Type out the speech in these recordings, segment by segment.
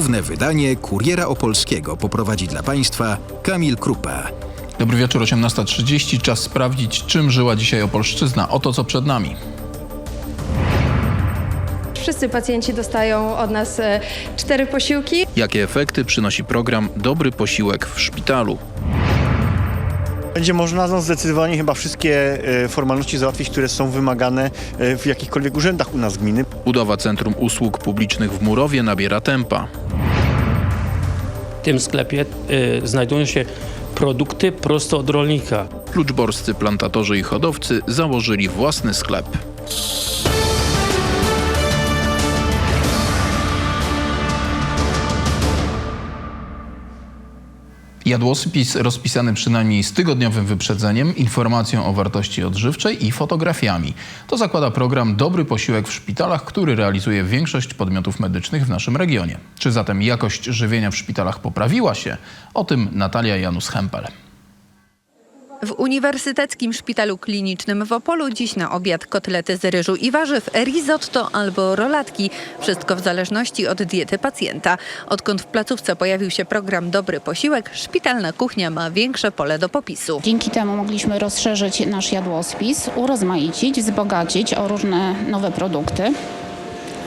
Główne wydanie Kuriera Opolskiego poprowadzi dla Państwa Kamil Krupa. Dobry wieczór, 18.30. Czas sprawdzić, czym żyła dzisiaj Opolszczyzna. Oto co przed nami. Wszyscy pacjenci dostają od nas e, cztery posiłki. Jakie efekty przynosi program Dobry Posiłek w szpitalu? Będzie można no, zdecydowanie chyba wszystkie e, formalności załatwić, które są wymagane e, w jakichkolwiek urzędach u nas gminy. Budowa Centrum Usług Publicznych w Murowie nabiera tempa. W tym sklepie y, znajdują się produkty prosto od rolnika. Kluczborscy plantatorzy i hodowcy założyli własny sklep. Jadłospis rozpisany przynajmniej z tygodniowym wyprzedzeniem, informacją o wartości odżywczej i fotografiami. To zakłada program Dobry Posiłek w szpitalach, który realizuje większość podmiotów medycznych w naszym regionie. Czy zatem jakość żywienia w szpitalach poprawiła się? O tym Natalia Janus-Hempel. W Uniwersyteckim Szpitalu Klinicznym w Opolu dziś na obiad kotlety z ryżu i warzyw, risotto albo rolatki. Wszystko w zależności od diety pacjenta. Odkąd w placówce pojawił się program Dobry Posiłek, szpitalna kuchnia ma większe pole do popisu. Dzięki temu mogliśmy rozszerzyć nasz jadłospis, urozmaicić, wzbogacić o różne nowe produkty.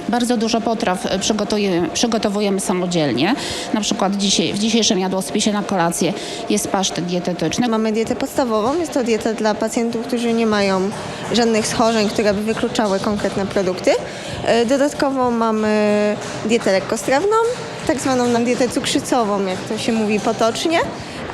Bardzo dużo potraw przygotujemy, przygotowujemy samodzielnie. Na przykład dzisiaj, w dzisiejszym jadłospisie na kolację jest pasztet dietetyczny. Mamy dietę podstawową, jest to dieta dla pacjentów, którzy nie mają żadnych schorzeń, które by wykluczały konkretne produkty. E, Dodatkowo mamy dietę lekkostrawną, tak zwaną nam dietę cukrzycową, jak to się mówi potocznie,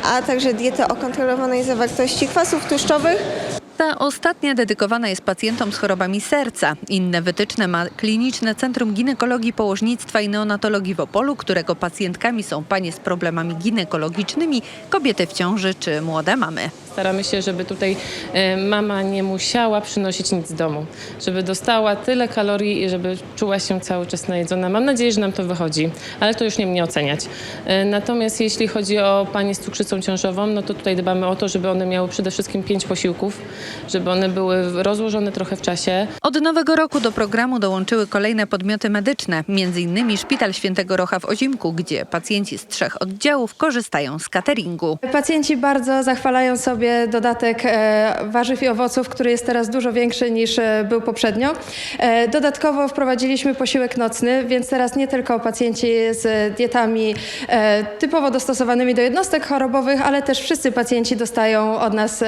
a także dietę o kontrolowanej zawartości kwasów tłuszczowych Ta ostatnia dedykowana jest pacjentom z chorobami serca. Inne wytyczne ma Kliniczne Centrum Ginekologii, Położnictwa i Neonatologii w Opolu, którego pacjentkami są panie z problemami ginekologicznymi, kobiety w ciąży czy młode mamy. Staramy się, żeby tutaj e, mama nie musiała przynosić nic z domu, żeby dostała tyle kalorii i żeby czuła się cały czas najedzona. Mam nadzieję, że nam to wychodzi, ale to już nie mnie oceniać. E, Natomiast jeśli chodzi o panie z cukrzycą ciążową, no to tutaj dbamy o to, żeby one miały przede wszystkim pięć posiłków, żeby one były rozłożone trochę w czasie. Od nowego roku do programu dołączyły kolejne podmioty medyczne, m.in. Szpital Świętego Rocha w Ozimku, gdzie pacjenci z trzech oddziałów korzystają z cateringu. Pacjenci bardzo zachwalają sobie dodatek e, warzyw i owoców, który jest teraz dużo większy niż e, był poprzednio. E, Dodatkowo wprowadziliśmy posiłek nocny, więc teraz nie tylko pacjenci z dietami typowo dostosowanymi do jednostek chorobowych, ale też wszyscy pacjenci dostają od nas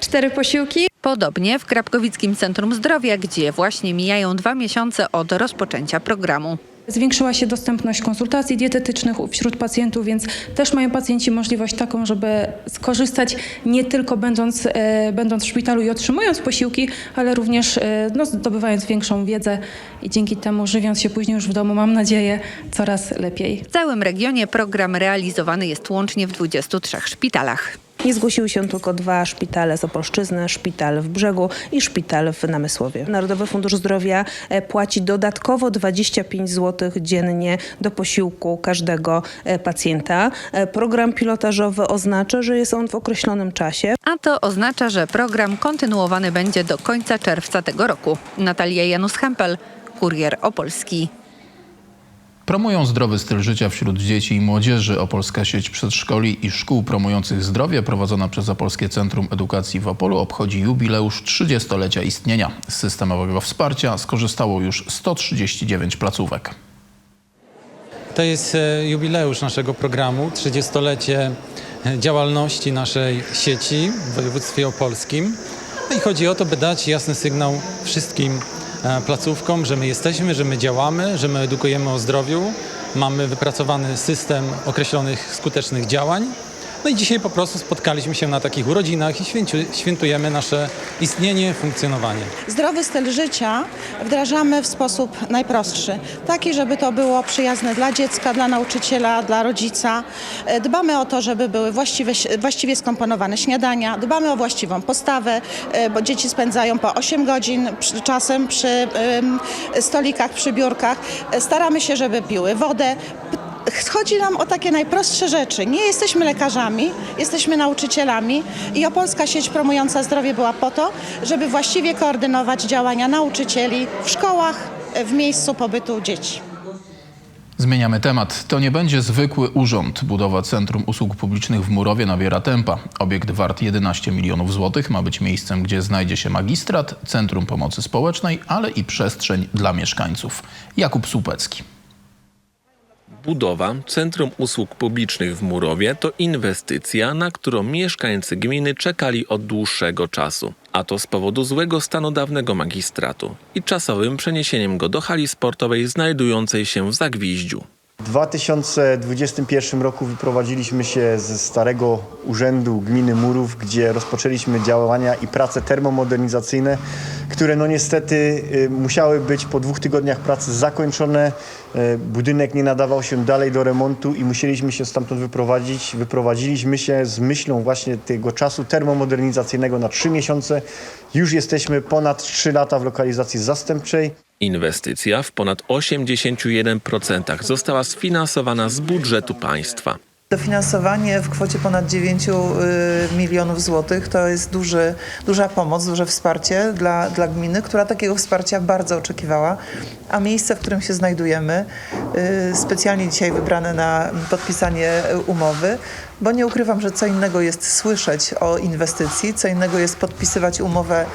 cztery posiłki. Podobnie w Krapkowickim Centrum Zdrowia, gdzie właśnie mijają dwa miesiące od rozpoczęcia programu. Zwiększyła się dostępność konsultacji dietetycznych wśród pacjentów, więc też mają pacjenci możliwość taką, żeby skorzystać nie tylko będąc, e, będąc w szpitalu i otrzymując posiłki, ale również e, no, zdobywając większą wiedzę i dzięki temu żywiąc się później już w domu, mam nadzieję, coraz lepiej. W całym regionie program realizowany jest łącznie w 23 szpitalach. Nie zgłosiły się tylko dwa szpitale z Opolszczyzny, szpital w Brzegu i szpital w Namysłowie. Narodowy Fundusz Zdrowia e, płaci dodatkowo 25 zł dziennie do posiłku każdego e, pacjenta. E, Program pilotażowy oznacza, że jest on w określonym czasie. A to oznacza, że program kontynuowany będzie do końca czerwca tego roku. Natalia Janus-Hempel, Kurier Opolski. Promują zdrowy styl życia wśród dzieci i młodzieży. Opolska sieć przedszkoli i szkół promujących zdrowie prowadzona przez Opolskie Centrum Edukacji w Opolu obchodzi jubileusz 30-lecia istnienia. Z systemowego wsparcia skorzystało już 139 placówek. To jest e, jubileusz naszego programu, 30-lecie e, działalności naszej sieci w województwie opolskim. No i chodzi o to, by dać jasny sygnał wszystkim placówkom, że my jesteśmy, że my działamy, że my edukujemy o zdrowiu, mamy wypracowany system określonych skutecznych działań. No i dzisiaj po prostu spotkaliśmy się na takich urodzinach i świętujemy nasze istnienie, funkcjonowanie. Zdrowy styl życia wdrażamy w sposób najprostszy. Taki, żeby to było przyjazne dla dziecka, dla nauczyciela, dla rodzica. E, Dbamy o to, żeby były właściwe, właściwie skomponowane śniadania. Dbamy o właściwą postawę, e, bo dzieci spędzają po 8 godzin czasem przy stolikach, przy biurkach. E, Staramy się, żeby piły wodę. Chodzi nam o takie najprostsze rzeczy. Nie jesteśmy lekarzami, jesteśmy nauczycielami i Opolska Sieć Promująca Zdrowie była po to, żeby właściwie koordynować działania nauczycieli w szkołach, w miejscu pobytu dzieci. Zmieniamy temat. To nie będzie zwykły urząd. Budowa Centrum Usług Publicznych w Murowie nabiera tempa. Obiekt wart 11 milionów złotych ma być miejscem, gdzie znajdzie się magistrat, Centrum Pomocy Społecznej, ale i przestrzeń dla mieszkańców. Jakub Słupecki. Budowa Centrum Usług Publicznych w Murowie to inwestycja, na którą mieszkańcy gminy czekali od dłuższego czasu. A to z powodu złego stanu dawnego magistratu i czasowym przeniesieniem go do hali sportowej znajdującej się w Zagwiździu. W 2021 roku wyprowadziliśmy się ze starego urzędu gminy Murów, gdzie rozpoczęliśmy działania i prace termomodernizacyjne, które no niestety y, musiały być po dwóch tygodniach pracy zakończone. Y, Budynek nie nadawał się dalej do remontu i musieliśmy się stamtąd wyprowadzić. Wyprowadziliśmy się z myślą właśnie tego czasu termomodernizacyjnego na trzy miesiące. Już jesteśmy ponad trzy lata w lokalizacji zastępczej. Inwestycja w ponad 81% została sfinansowana z budżetu państwa. Dofinansowanie w kwocie ponad 9 y, milionów złotych to jest duży, duża pomoc, duże wsparcie dla, dla gminy, która takiego wsparcia bardzo oczekiwała. A miejsce, w którym się znajdujemy, y, specjalnie dzisiaj wybrane na podpisanie umowy, bo nie ukrywam, że co innego jest słyszeć o inwestycji, co innego jest podpisywać umowę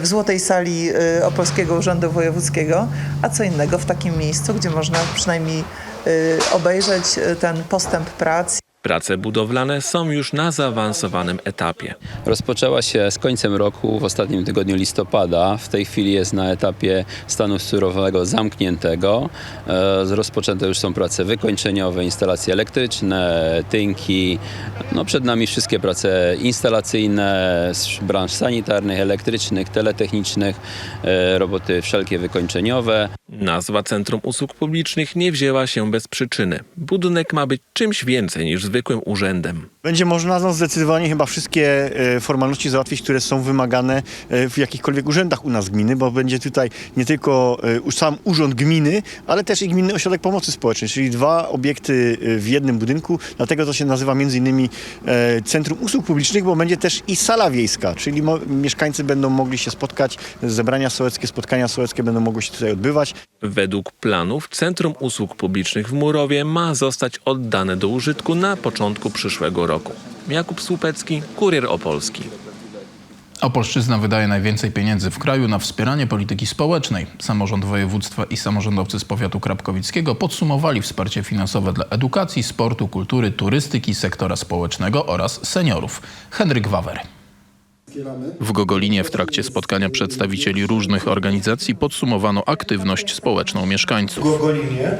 w Złotej Sali y, Opolskiego Urzędu Wojewódzkiego, a co innego w takim miejscu, gdzie można przynajmniej obejrzeć ten postęp prac. Prace budowlane są już na zaawansowanym etapie. Rozpoczęła się z końcem roku, w ostatnim tygodniu listopada. W tej chwili jest na etapie stanu surowego zamkniętego. E, rozpoczęte już są prace wykończeniowe, instalacje elektryczne, tynki. No, przed nami wszystkie prace instalacyjne z branż sanitarnych, elektrycznych, teletechnicznych, e, roboty wszelkie wykończeniowe. Nazwa Centrum Usług Publicznych nie wzięła się bez przyczyny. Budynek ma być czymś więcej niż zwykłym urzędem. Będzie można no, zdecydowanie chyba wszystkie e, formalności załatwić, które są wymagane e, w jakichkolwiek urzędach u nas gminy, bo będzie tutaj nie tylko e, sam urząd gminy, ale też i Gminny Ośrodek Pomocy Społecznej, czyli dwa obiekty w jednym budynku. Dlatego to się nazywa między innymi Centrum Usług Publicznych, bo będzie też i sala wiejska, czyli mieszkańcy będą mogli się spotkać, zebrania sołeckie, spotkania sołeckie będą mogły się tutaj odbywać. Według planów Centrum Usług Publicznych w Murowie ma zostać oddane do użytku na początku przyszłego roku. Jakub Słupecki, Kurier Opolski. Opolszczyzna wydaje najwięcej pieniędzy w kraju na wspieranie polityki społecznej. Samorząd województwa i samorządowcy z powiatu krapkowickiego podsumowali wsparcie finansowe dla edukacji, sportu, kultury, turystyki, sektora społecznego oraz seniorów. Henryk Wawer. W Gogolinie w trakcie spotkania przedstawicieli różnych organizacji podsumowano aktywność społeczną mieszkańców. Gogolinie,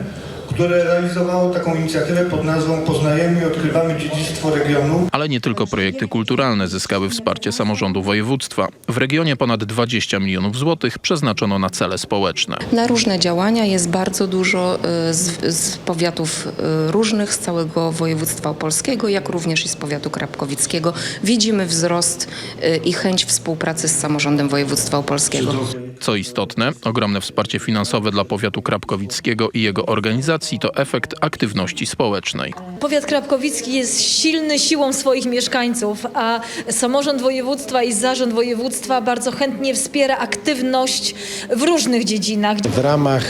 które realizowało taką inicjatywę pod nazwą Poznajemy i odkrywamy dziedzictwo regionu. Ale nie tylko projekty kulturalne zyskały wsparcie samorządu województwa. W regionie ponad 20 milionów złotych przeznaczono na cele społeczne. Na różne działania jest bardzo dużo y, z, z powiatów y, różnych z całego województwa opolskiego, jak również i z powiatu krapkowickiego. Widzimy wzrost y, i chęć współpracy z samorządem województwa opolskiego. Co istotne, ogromne wsparcie finansowe dla powiatu krapkowickiego i jego organizacji to efekt aktywności społecznej. Powiat krapkowicki jest silny siłą swoich mieszkańców, a samorząd województwa i zarząd województwa bardzo chętnie wspiera aktywność w różnych dziedzinach. W ramach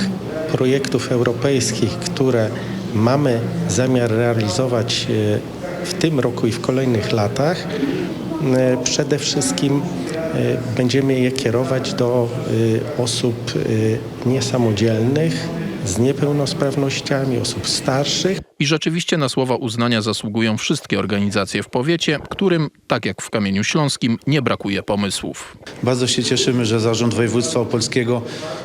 projektów europejskich, które mamy zamiar realizować e, w tym roku i w kolejnych latach, przede wszystkim e, będziemy je kierować do e, osób e, niesamodzielnych, z niepełnosprawnościami, osób starszych. I rzeczywiście na słowa uznania zasługują wszystkie organizacje w powiecie, którym, tak jak w Kamieniu Śląskim, nie brakuje pomysłów. Bardzo się cieszymy, że Zarząd Województwa Opolskiego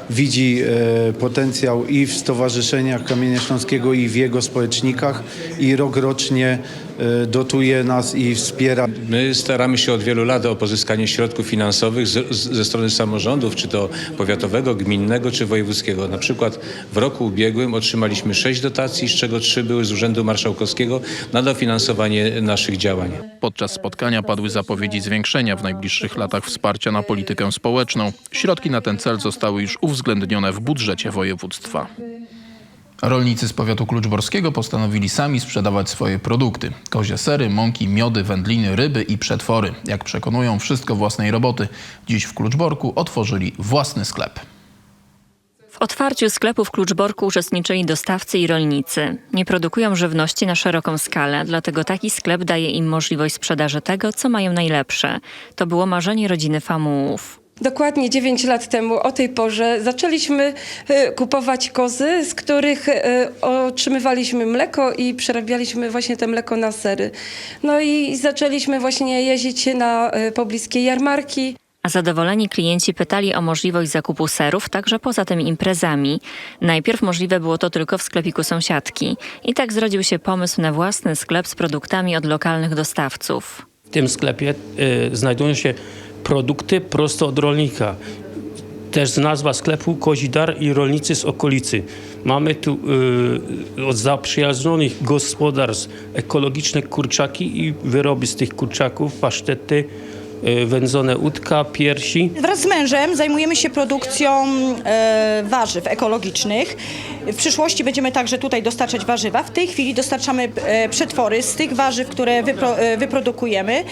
widzi e, potencjał i w stowarzyszeniach Kamienia Śląskiego i w jego społecznikach i rok rocznie e, dotuje nas i wspiera. My staramy się od wielu lat o pozyskanie środków finansowych z, z, ze strony samorządów, czy to powiatowego, gminnego, czy wojewódzkiego. Na przykład w roku ubiegłym otrzymaliśmy sześć dotacji, z czego trzy były z Urzędu Marszałkowskiego na dofinansowanie naszych działań. Podczas spotkania padły zapowiedzi zwiększenia w najbliższych latach wsparcia na politykę społeczną. Środki na ten cel zostały już uwzględnione w budżecie województwa. Rolnicy z powiatu kluczborskiego postanowili sami sprzedawać swoje produkty. Kozie sery, mąki, miody, wędliny, ryby i przetwory. Jak przekonują, wszystko własnej roboty. Dziś w Kluczborku otworzyli własny sklep. W otwarciu sklepu w Kluczborku uczestniczyli dostawcy i rolnicy. Nie produkują żywności na szeroką skalę, dlatego taki sklep daje im możliwość sprzedaży tego, co mają najlepsze. To było marzenie rodziny Famułów. Dokładnie 9 lat temu o tej porze zaczęliśmy e, kupować kozy, z których e, otrzymywaliśmy mleko i przerabialiśmy właśnie to mleko na sery. No i zaczęliśmy właśnie jeździć na e, pobliskie jarmarki. A zadowoleni klienci pytali o możliwość zakupu serów także poza tymi imprezami. Najpierw możliwe było to tylko w sklepiku sąsiadki. I tak zrodził się pomysł na własny sklep z produktami od lokalnych dostawców. W tym sklepie y, znajdują się produkty prosto od rolnika. Też nazwa sklepu Kozidar i rolnicy z okolicy. Mamy tu y, od zaprzyjaźnionych gospodarstw ekologiczne kurczaki i wyroby z tych kurczaków, pasztety, wędzone udka, piersi. Wraz z mężem zajmujemy się produkcją e, warzyw ekologicznych. W przyszłości będziemy także tutaj dostarczać warzywa. W tej chwili dostarczamy e, przetwory z tych warzyw, które wypro, e, wyprodukujemy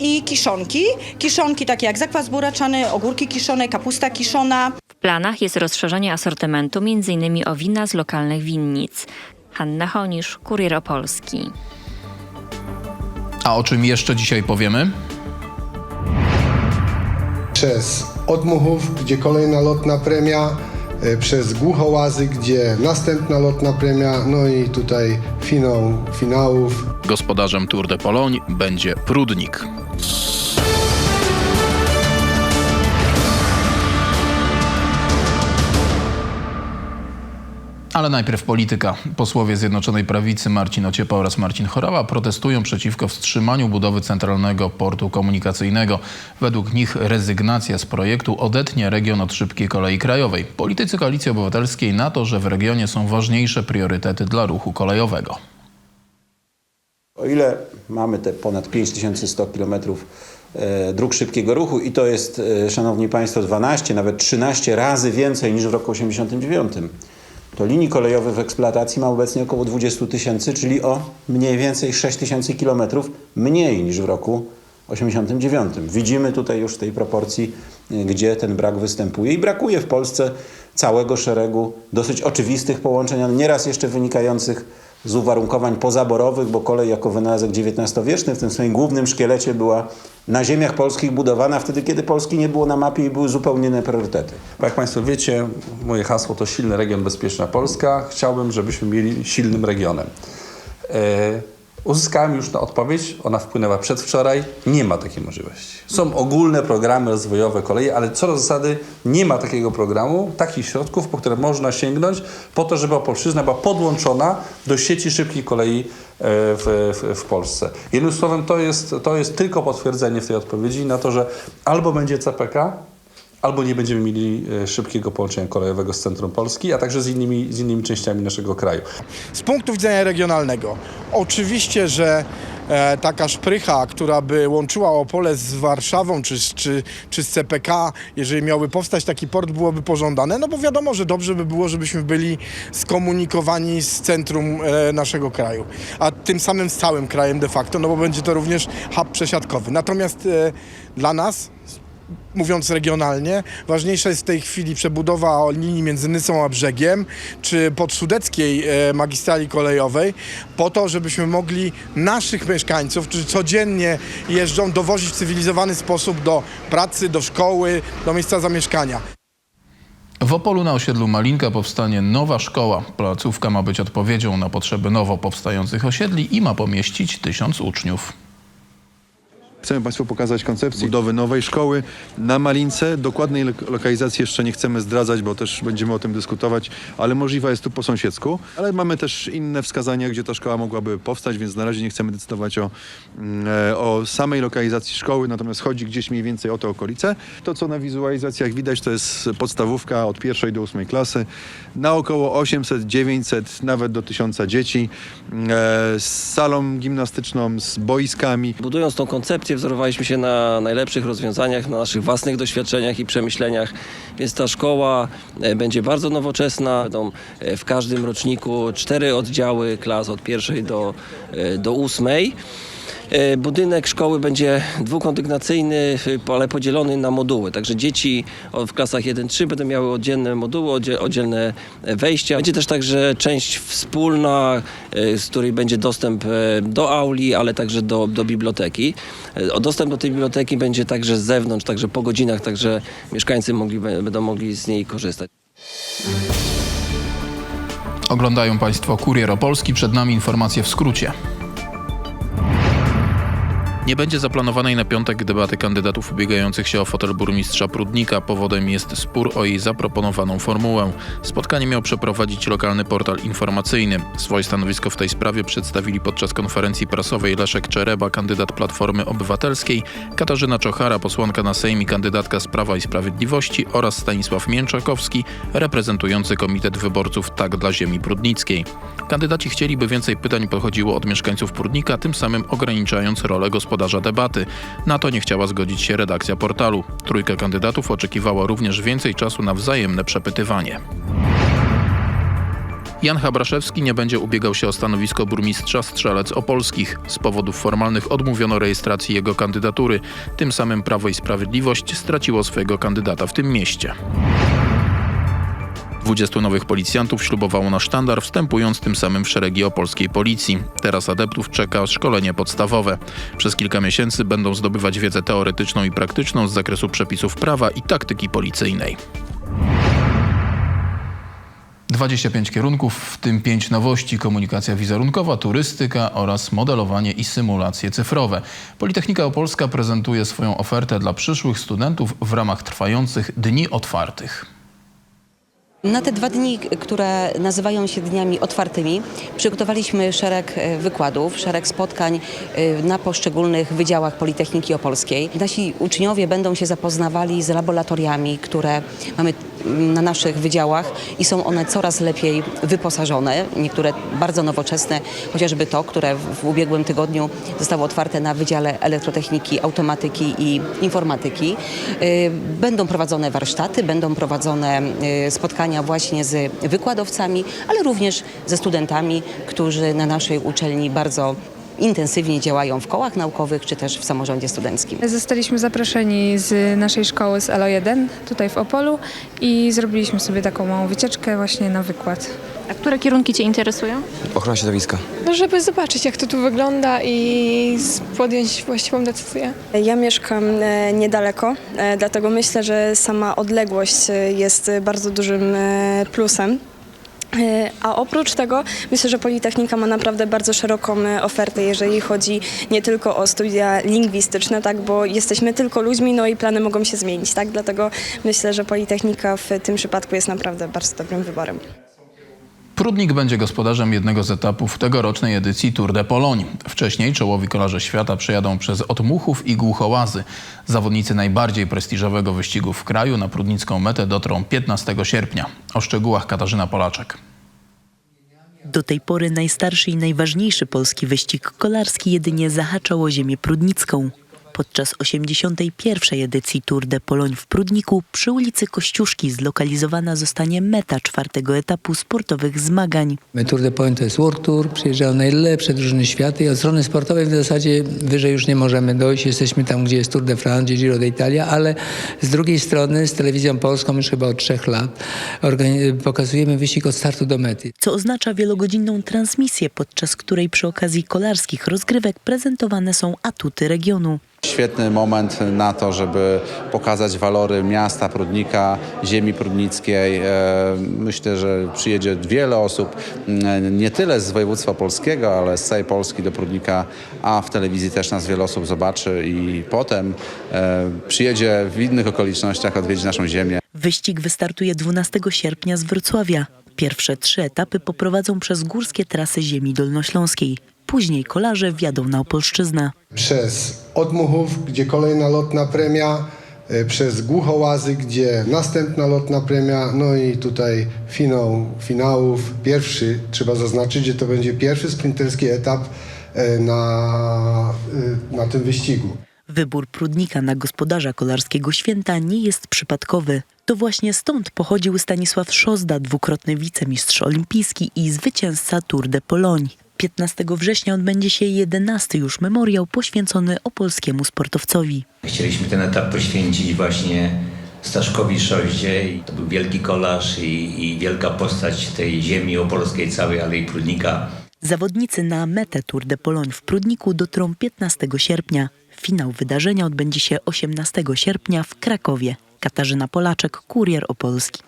i kiszonki. Kiszonki takie jak zakwas buraczany, ogórki kiszone, kapusta kiszona. W planach jest rozszerzenie asortymentu m.in. o wina z lokalnych winnic. Hanna Honisz, Kurier Opolski. A o czym jeszcze dzisiaj powiemy? Przez Odmuchów, gdzie kolejna lotna premia, e, przez Głuchołazy, gdzie następna lotna premia, no i tutaj finał finałów. Gospodarzem Tour de Pologne będzie Prudnik. Ale najpierw polityka. Posłowie Zjednoczonej Prawicy Marcin Ociepa oraz Marcin Chorała protestują przeciwko wstrzymaniu budowy centralnego portu komunikacyjnego. Według nich rezygnacja z projektu odetnie region od szybkiej kolei krajowej. Politycy Koalicji Obywatelskiej na to, że w regionie są ważniejsze priorytety dla ruchu kolejowego. O ile mamy te ponad 5100 km e, dróg szybkiego ruchu i to jest, e, szanowni państwo, 12, nawet 13 razy więcej niż w roku 89, to linii kolejowych w eksploatacji ma obecnie około 20 tysięcy, czyli o mniej więcej 6 tysięcy kilometrów mniej niż w roku 89. Widzimy tutaj już w tej proporcji, e, gdzie ten brak występuje i brakuje w Polsce całego szeregu dosyć oczywistych połączeń, ale nieraz jeszcze wynikających z uwarunkowań pozaborowych, bo kolej jako wynalazek XIX-wieczny w tym swoim głównym szkielecie była na ziemiach polskich budowana wtedy, kiedy Polski nie było na mapie i były zupełnie inne priorytety. Jak Państwo wiecie, moje hasło to silny region, bezpieczna Polska. Chciałbym, żebyśmy byli silnym regionem. E, uzyskałem już na odpowiedź, ona wpłynęła przedwczoraj. Nie ma takiej możliwości. Są ogólne programy rozwojowe kolei, ale co do zasady nie ma takiego programu, takich środków, po które można sięgnąć po to, żeby Opolszczyzna była podłączona do sieci szybkiej kolei e, w, w, w Polsce. Jednym słowem, to jest, to jest tylko potwierdzenie w tej odpowiedzi na to, że albo będzie CPK, albo nie będziemy mieli e, szybkiego połączenia kolejowego z centrum Polski, a także z innymi, z innymi częściami naszego kraju. Z punktu widzenia regionalnego, oczywiście, że e, taka szprycha, która by łączyła Opole z Warszawą czy, czy, czy z CPK, jeżeli miałby powstać taki port, byłoby pożądane, no bo wiadomo, że dobrze by było, żebyśmy byli skomunikowani z centrum e, naszego kraju, a tym samym z całym krajem de facto, no bo będzie to również hub przesiadkowy. Natomiast e, dla nas, mówiąc regionalnie, ważniejsza jest w tej chwili przebudowa linii między Nycą a Brzegiem, czy podsudeckiej e, magistrali kolejowej, po to, żebyśmy mogli naszych mieszkańców, którzy codziennie jeżdżą, dowozić w cywilizowany sposób do pracy, do szkoły, do miejsca zamieszkania. W Opolu na osiedlu Malinka powstanie nowa szkoła. Placówka ma być odpowiedzią na potrzeby nowo powstających osiedli i ma pomieścić tysiąc uczniów. Chcemy Państwu pokazać koncepcję budowy nowej szkoły na Malince. Dokładnej lok- lokalizacji jeszcze nie chcemy zdradzać, bo też będziemy o tym dyskutować, ale możliwa jest tu po sąsiedzku. Ale mamy też inne wskazania, gdzie ta szkoła mogłaby powstać, więc na razie nie chcemy decydować o, mm, e, o samej lokalizacji szkoły, natomiast chodzi gdzieś mniej więcej o te okolice. To, co na wizualizacjach widać, to jest podstawówka od pierwszej do ósmej klasy. Na około 800, 900, nawet do 1000 dzieci. e, Z salą gimnastyczną, z boiskami. Budując tą koncepcję, wzorowaliśmy się na najlepszych rozwiązaniach, na naszych własnych doświadczeniach i przemyśleniach, więc ta szkoła e, będzie bardzo nowoczesna. Będą e, w każdym roczniku cztery oddziały klas od pierwszej do, e, do ósmej. E, Budynek szkoły będzie dwukondygnacyjny, y, ale podzielony na moduły. Także dzieci w klasach 1-3 będą miały oddzielne moduły, oddzie- oddzielne e, wejścia. Będzie też także część wspólna, e, z której będzie dostęp e, do auli, ale także do, do biblioteki. E, Dostęp do tej biblioteki będzie także z zewnątrz, także po godzinach, także mieszkańcy mogli, będą mogli z niej korzystać. Oglądają Państwo Kurier Opolski. Przed nami informacje w skrócie. Nie będzie zaplanowanej na piątek debaty kandydatów ubiegających się o fotel burmistrza Prudnika. Powodem jest spór o jej zaproponowaną formułę. Spotkanie miał przeprowadzić lokalny portal informacyjny. Swoje stanowisko w tej sprawie przedstawili podczas konferencji prasowej Leszek Czereba, kandydat Platformy Obywatelskiej, Katarzyna Czochara, posłanka na Sejm i kandydatka z Prawa i Sprawiedliwości oraz Stanisław Mięczakowski, reprezentujący Komitet Wyborców Tak dla Ziemi Prudnickiej. Kandydaci chcieli, by więcej pytań pochodziło od mieszkańców Prudnika, tym samym ograniczając rolę gospodarza debaty. Na to nie chciała zgodzić się redakcja portalu. Trójka kandydatów oczekiwała również więcej czasu na wzajemne przepytywanie. Jan Habraszewski nie będzie ubiegał się o stanowisko burmistrza Strzelec Opolskich. Z powodów formalnych odmówiono rejestracji jego kandydatury. Tym samym Prawo i Sprawiedliwość straciło swojego kandydata w tym mieście. 20 nowych policjantów ślubowało na sztandar, wstępując tym samym w szeregi opolskiej policji. Teraz adeptów czeka szkolenie podstawowe. Przez kilka miesięcy będą zdobywać wiedzę teoretyczną i praktyczną z zakresu przepisów prawa i taktyki policyjnej. 25 kierunków, w tym 5 nowości: komunikacja wizerunkowa, turystyka oraz modelowanie i symulacje cyfrowe. Politechnika Opolska prezentuje swoją ofertę dla przyszłych studentów w ramach trwających Dni Otwartych. Na te dwa dni, które nazywają się dniami otwartymi, przygotowaliśmy szereg e, wykładów, szereg spotkań e, na poszczególnych wydziałach Politechniki Opolskiej. Nasi uczniowie będą się zapoznawali z laboratoriami, które mamy na naszych wydziałach i są one coraz lepiej wyposażone. Niektóre bardzo nowoczesne, chociażby to, które w- ubiegłym tygodniu zostało otwarte na Wydziale Elektrotechniki, Automatyki i Informatyki. Y, Będą prowadzone warsztaty, będą prowadzone y, spotkania właśnie z wykładowcami, ale również ze studentami, którzy na naszej uczelni bardzo intensywnie działają w kołach naukowych czy też w samorządzie studenckim. Zostaliśmy zaproszeni z naszej szkoły z ELO 1 tutaj w Opolu i zrobiliśmy sobie taką małą wycieczkę właśnie na wykład. A które kierunki Cię interesują? Ochrona środowiska. No, żeby zobaczyć, jak to tu wygląda i podjąć właściwą decyzję. Ja mieszkam e, niedaleko, e, dlatego myślę, że sama odległość e, jest bardzo dużym plusem. E, A oprócz tego myślę, że Politechnika ma naprawdę bardzo szeroką e, ofertę, jeżeli chodzi nie tylko o studia lingwistyczne, tak, bo jesteśmy tylko ludźmi, no i plany mogą się zmienić, tak, dlatego myślę, że Politechnika w tym przypadku jest naprawdę bardzo dobrym wyborem. Prudnik będzie gospodarzem jednego z etapów tegorocznej edycji Tour de Pologne. Wcześniej czołowi kolarze świata przejadą przez Otmuchów i Głuchołazy. Zawodnicy najbardziej prestiżowego wyścigu w kraju na prudnicką metę dotrą 15 sierpnia. O szczegółach Katarzyna Polaczek. Do tej pory najstarszy i najważniejszy polski wyścig kolarski jedynie zahaczał o ziemię prudnicką. Podczas 81. edycji Tour de Pologne w Prudniku przy ulicy Kościuszki zlokalizowana zostanie meta czwartego etapu sportowych zmagań. Tour de Pologne to jest World Tour, przyjeżdżają najlepsze drużyny świata i od strony sportowej w zasadzie wyżej już nie możemy dojść. Jesteśmy tam, gdzie jest Tour de France, gdzie Giro d'Italia, ale z drugiej strony z telewizją polską już chyba od trzech lat pokazujemy wyścig od startu do mety. Co oznacza wielogodzinną transmisję, podczas której przy okazji kolarskich rozgrywek prezentowane są atuty regionu. Świetny moment na to, żeby pokazać walory miasta Prudnika, ziemi prudnickiej. E, Myślę, że przyjedzie wiele osób, m, nie tyle z województwa polskiego, ale z całej Polski do Prudnika, a w telewizji też nas wiele osób zobaczy i potem e, przyjedzie w innych okolicznościach odwiedzić naszą ziemię. Wyścig wystartuje 12 sierpnia z Wrocławia. Pierwsze trzy etapy poprowadzą przez górskie trasy ziemi dolnośląskiej. Później kolarze wjadą na Opolszczyznę. Przez Odmuchów, gdzie kolejna lotna premia, e, przez Głuchołazy, gdzie następna lotna premia, no i tutaj finał finałów. Pierwszy, trzeba zaznaczyć, że to będzie pierwszy sprinterski etap e, na, e, na tym wyścigu. Wybór Prudnika na gospodarza kolarskiego święta nie jest przypadkowy. To właśnie stąd pochodził Stanisław Szozda, dwukrotny wicemistrz olimpijski i zwycięzca Tour de Pologne. 15 września odbędzie się 11 już memoriał poświęcony opolskiemu sportowcowi. Chcieliśmy ten etap poświęcić właśnie Staszkowi Szoździe. I To był wielki kolarz i, i wielka postać tej ziemi opolskiej, całej Alei Prudnika. Zawodnicy na metę Tour de Pologne w Prudniku dotrą 15 sierpnia. Finał wydarzenia odbędzie się 18 sierpnia w Krakowie. Katarzyna Polaczek, Kurier Opolski.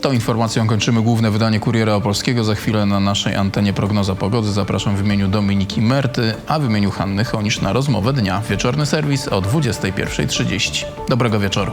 Tą informacją kończymy główne wydanie Kuriera Opolskiego. Za chwilę na naszej antenie prognoza pogody. Zapraszam w imieniu Dominiki Merty, a w imieniu Hanny Chonisz na rozmowę dnia. Wieczorny serwis o 21.30. Dobrego wieczoru.